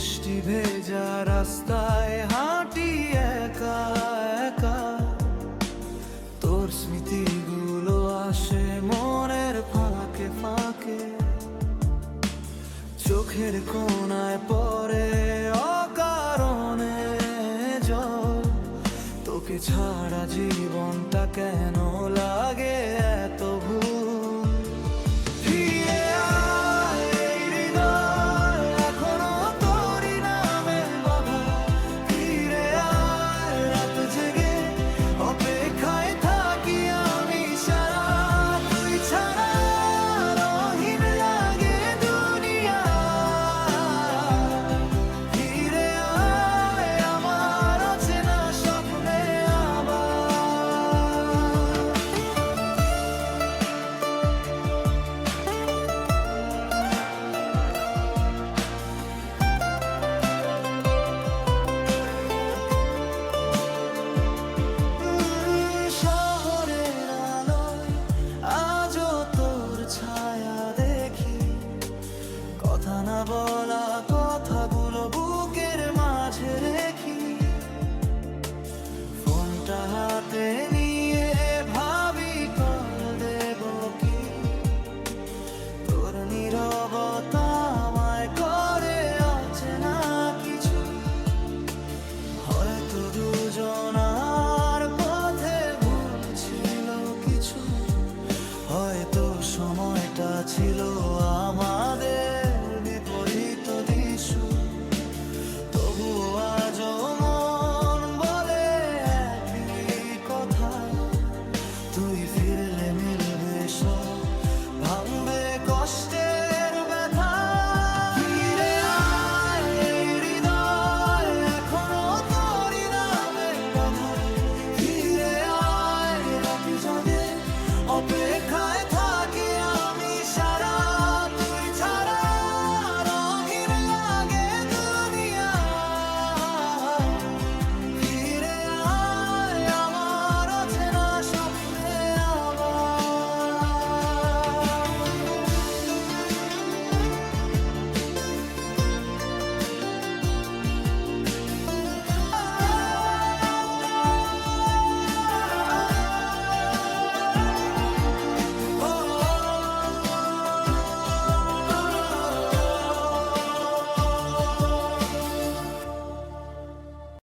বৃষ্টি ভেজা রাস্তায় হাঁটি একা একা। তোর স্মৃতিগুলো আসে মনের ফাঁকে ফাঁকে। চোখের কোনায় পরে অকারণে জল। তোকে ছাড়া জীবনটা কেন